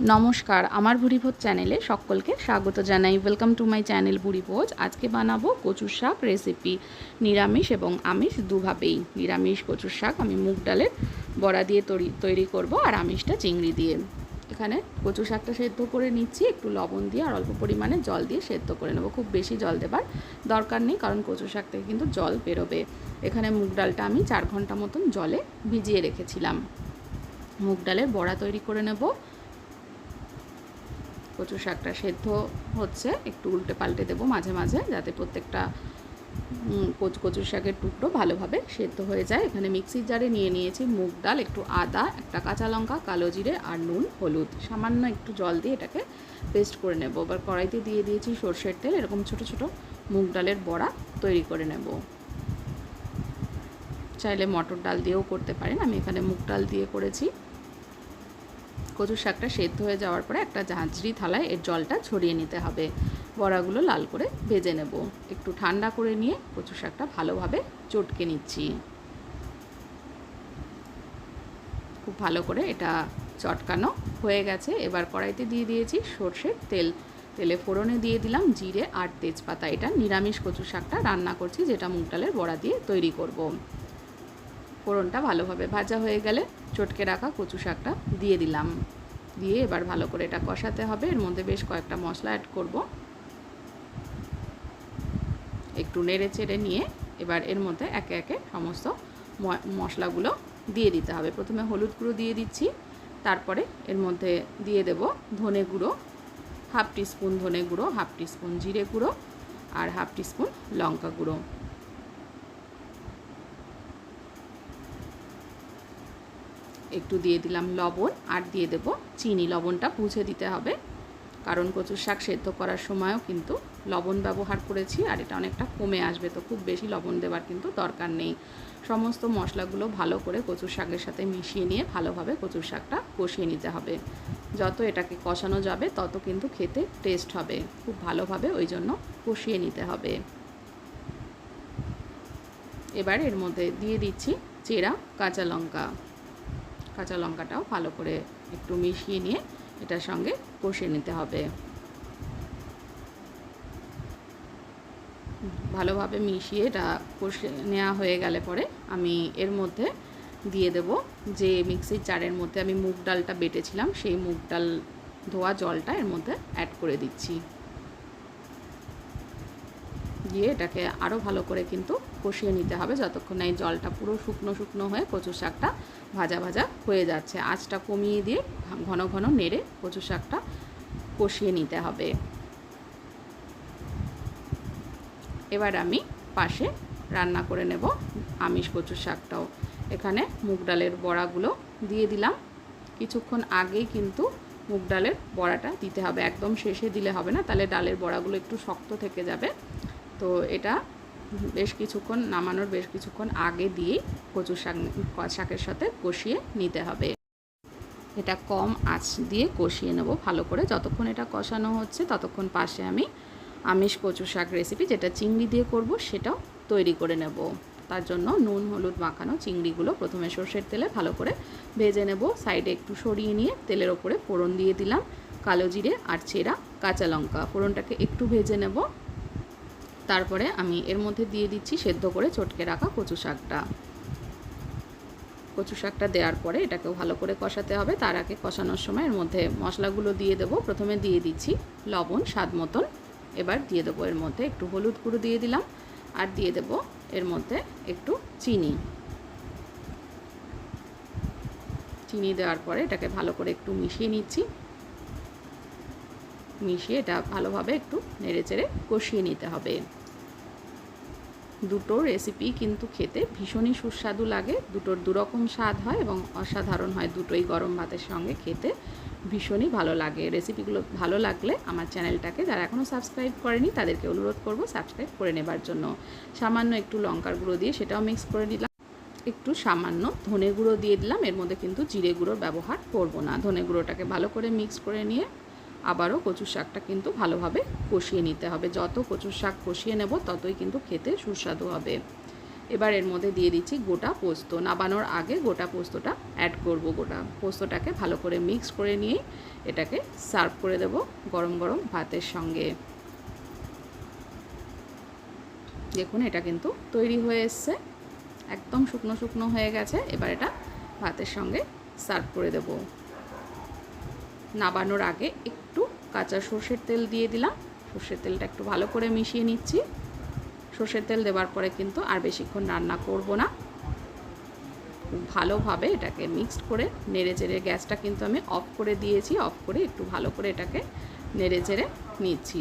নমস্কার, আমার ভুরিভোজ চ্যানেলে সকলকে স্বাগত জানাই। Welcome to my channel Bhuribhoj. আজকে বানাবো কচুর শাক রেসিপি নিরামিষ এবং আমিষ দুভাবেই। নিরামিষ কচুর শাক আমি মুগ ডালের বড়া দিয়ে তৈরি তৈরি করব আর আমিষটা চিংড়ি দিয়ে। এখানে কচু শাকটা সেদ্ধ করে নিচ্ছি। একটু লবণ দিয়ে আর অল্প পরিমাণে জল দিয়ে সেদ্ধ করে নেব। খুব বেশি জল দেবার দরকার নেই কারণ কচু শাক থেকে কিন্তু জল বেরোবে। এখানে মুগ ডালটা আমি চার ঘণ্টা মতন জলে ভিজিয়ে রেখেছিলাম। মুগ ডালের বড়া তৈরি করে নেব। কচু শাকটা সেদ্ধ হচ্ছে, একটু উল্টে পাল্টে দেবো মাঝে মাঝে, যাতে প্রত্যেকটা কচু কচু শাকের টুকরো ভালোভাবে সেদ্ধ হয়ে যায়। এখানে মিক্সির জারে নিয়ে নিয়েছি মুগ ডাল, একটু আদা, একটা কাঁচা লঙ্কা, কালো জিরে আর নুন, হলুদ। সামান্য একটু জল দিয়ে এটাকে পেস্ট করে নেব। এবার কড়াইতে দিয়ে দিয়েছি সর্ষের তেল, এরকম ছোট ছোট মুগ ডালের বড়া তৈরি করে নেব। চাইলে মটর ডাল দিয়েও করতে পারেন, আমি এখানে মুগ ডাল দিয়ে করেছি। কচুর শাকটা সেদ্ধ হয়ে যাওয়ার পরে একটা ঝাঁঝরি থালায় এর জলটা ছড়িয়ে নিতে হবে। বড়াগুলো লাল করে ভেজে নেব। একটু ঠান্ডা করে নিয়ে কচু শাকটা ভালোভাবে চটকে নিচ্ছি। খুব ভালো করে এটা চটকানো হয়ে গেছে। এবার কড়াইতে দিয়ে দিয়েছি সর্ষের তেল। তেলে ফোড়নে দিয়ে দিলাম জিরে আর তেজপাতা। এটা নিরামিষ কচু শাকটা রান্না করছি, যেটা মুগ ডালের বড়া দিয়ে তৈরি করব। ফোড়নটা ভালোভাবে ভাজা হয়ে গেলে চটকে রাখা কচু শাকটা দিয়ে দিলাম। দিয়ে এবার ভালো করে এটা কষাতে হবে। এর মধ্যে বেশ কয়েকটা মশলা অ্যাড করব। একটু নেড়ে চেড়ে নিয়ে এবার এর মধ্যে একে একে সমস্ত মশলাগুলো দিয়ে দিতে হবে। প্রথমে হলুদ গুঁড়ো দিয়ে দিচ্ছি। তারপরে এর মধ্যে দিয়ে দেব ধনে গুঁড়ো, হাফ টিস্পুন ধনে গুঁড়ো, হাফ টিস্পুন জিরে গুঁড়ো আর হাফ টিস্পুন লঙ্কা গুঁড়ো। একটু দিয়ে দিলাম লবণ আর দিয়ে দেব চিনি। লবণটা বুঝে দিতে হবে, কারণ কচুর শাক সেদ্ধ করার সময়ও কিন্তু লবণ ব্যবহার করেছি আর এটা অনেকটা কমে আসবে, তো খুব বেশি লবণ দেওয়ার কিন্তু দরকার নেই। সমস্ত মশলাগুলো ভালো করে কচুর শাকের সাথে মিশিয়ে নিয়ে ভালোভাবে কচুর শাকটা কষিয়ে নিতে হবে। যত এটাকে কষানো যাবে, তত কিন্তু খেতে টেস্ট হবে, খুব ভালোভাবে ওই জন্য কষিয়ে নিতে হবে। এবার এর মধ্যে দিয়ে দিচ্ছি চেরা কাঁচা লঙ্কা। কাঁচা লঙ্কাটাও ভালো করে একটু মিশিয়ে নিয়ে এটার সঙ্গে কষিয়ে নিতে হবে। ভালোভাবে মিশিয়ে এটা কষে নেওয়া হয়ে গেলে পরে আমি এর মধ্যে দিয়ে দেব যে মিক্সির চারের মধ্যে আমি মুগ ডালটা বেটেছিলাম, সেই মুগ ডাল ধোয়া জলটা এর মধ্যে অ্যাড করে দিচ্ছি। দিয়ে এটাকে আরও ভালো করে কিন্তু কষিয়ে নিতে হবে যতক্ষণ এই জলটা পুরো শুকনো শুকনো হয়ে কচু শাকটা ভাজা ভাজা হয়ে যাচ্ছে। আঁচটা কমিয়ে দিয়ে ঘন ঘন নেড়ে কচু শাকটা কষিয়ে নিতে হবে। এবার আমি পাশে রান্না করে নেব আমিষ কচু শাকটাও। এখানে মুগ ডালের বড়াগুলো দিয়ে দিলাম। কিছুক্ষণ আগেই কিন্তু মুগ ডালের বড়াটা দিতে হবে। একদম শেষে দিলে হবে না, তাহলে ডালের বড়াগুলো একটু শক্ত থেকে যাবে। তো এটা বেশ কিছুক্ষণ নামানোর বেশ কিছুক্ষণ আগে দিয়েই কচু শাক শাকের সাথে কষিয়ে নিতে হবে। এটা কম আঁচ দিয়ে কষিয়ে নেব ভালো করে। যতক্ষণ এটা কষানো হচ্ছে ততক্ষণ পাশে আমি আমিষ কচু শাক রেসিপি যেটা চিংড়ি দিয়ে করব সেটাও তৈরি করে নেব। তার জন্য নুন, হলুদ মাখানো চিংড়িগুলো প্রথমে সর্ষের তেলে ভালো করে ভেজে নেব। সাইডে একটু সরিয়ে নিয়ে তেলের ওপরে ফোড়ন দিয়ে দিলাম। কালো জিরে আর চেরা কাঁচা লঙ্কা। ফোড়নটাকে একটু ভেজে নেব। তারপরে আমি এর মধ্যে দিয়ে দিচ্ছি সেদ্ধ করে চটকে রাখা কচু শাকটা। কচু শাকটা দেওয়ার পরে এটাকেও ভালো করে কষাতে হবে। তার আগে কষানোর সময় এর মধ্যে মশলাগুলো দিয়ে দেবো। প্রথমে দিয়ে দিচ্ছি লবণ, স্বাদ মতন। এবার দিয়ে দেবো এর মধ্যে একটু হলুদ গুঁড়ো দিয়ে দিলাম। আর দিয়ে দেব এর মধ্যে একটু চিনি। চিনি দেওয়ার পরে এটাকে ভালো করে একটু মিশিয়ে নিচ্ছি। মিশিয়ে এটা ভালোভাবে একটু নেড়ে চেড়ে কষিয়ে নিতে হবে। দুটো রেসিপি কিন্তু খেতে ভীষণই সুস্বাদু লাগে, দুটোর দুরকম স্বাদ হয় এবং অসাধারণ হয় দুটোই গরম ভাতের সঙ্গে খেতে। ভীষণই ভালো লাগে। রেসিপিগুলো ভালো লাগলে আমার চ্যানেলটাকে যারা এখনও সাবস্ক্রাইব করেনি, তাদেরকে অনুরোধ করব সাবস্ক্রাইব করে নেবার জন্য। সামান্য একটু লঙ্কার গুঁড়ো দিয়ে সেটাও মিক্স করে দিলাম একটু সামান্য ধনে গুঁড়ো দিয়ে দিলাম। এর মধ্যে কিন্তু জিরে গুঁড়োর ব্যবহার করব না। ধনে গুঁড়োটাকে ভালো করে মিক্স করে নিয়ে আবারও কচুর শাকটা কিন্তু ভালোভাবে কষিয়ে নিতে হবে। যত কচুর শাক কষিয়ে নেব, ততই কিন্তু খেতে সুস্বাদু হবে। এবার এর মধ্যে দিয়ে দিচ্ছি গোটা পোস্ত। নাবানোর আগে গোটা পোস্তটা অ্যাড করব গোটা। পোস্তটাকে ভালো করে মিক্স করে নিয়ে এটাকে সার্ভ করে দেব গরম গরম ভাতের সঙ্গে। দেখুন, এটা কিন্তু তৈরি হয়ে এসছে। একদম শুকনো শুকনো হয়ে গেছে। এবার এটা ভাতের সঙ্গে সার্ভ করে দেব। নাবানোর আগে একটু কাঁচা সর্ষের তেল দিয়ে দিলাম। সর্ষের তেলটা একটু ভালো করে মিশিয়ে নিচ্ছি। সর্ষের তেল দেওয়ার পরে কিন্তু আর বেশিক্ষণ রান্না করব না। ভালোভাবে এটাকে মিক্সড করে নেড়ে চেড়ে গ্যাসটা কিন্তু আমি অফ করে দিয়েছি। অফ করে একটু ভালো করে এটাকে নেড়ে চেড়ে নিচ্ছি।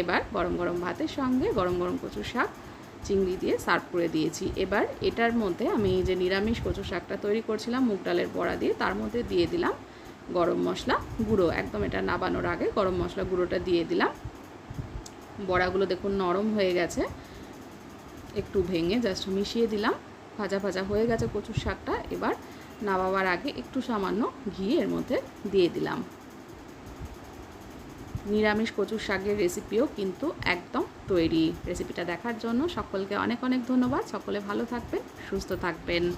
এবার গরম গরম ভাতের সঙ্গে গরম গরম কচু শাক, চিংড়ি দিয়ে সার্ভ করে দিয়েছি। এবার এটার মধ্যে আমি যে নিরামিষ কচু শাকটা তৈরি করছিলাম, মুগ ডালের বড়া দিয়ে, তার মধ্যে দিয়ে দিলাম গরম মশলা, গুঁড়ো। একদম এটা নাবানোর আগে গরম মশলা গুঁড়োটা দিয়ে দিলাম। বড়াগুলো দেখুন নরম হয়ে গেছে। একটু ভেঙে জাস্ট মিশিয়ে দিলাম। ভাজা ভাজা হয়ে গেছে কচুর শাকটা। এবার নামাবার আগে একটু সামান্য ঘি এর মধ্যে দিয়ে দিলাম। নিরামিষ কচুর শাকের রেসিপিও কিন্তু একদম তৈরি। রেসিপিটা দেখার জন্য সকলকে অনেক অনেক ধন্যবাদ। সকলে ভালো থাকবেন, সুস্থ থাকবেন।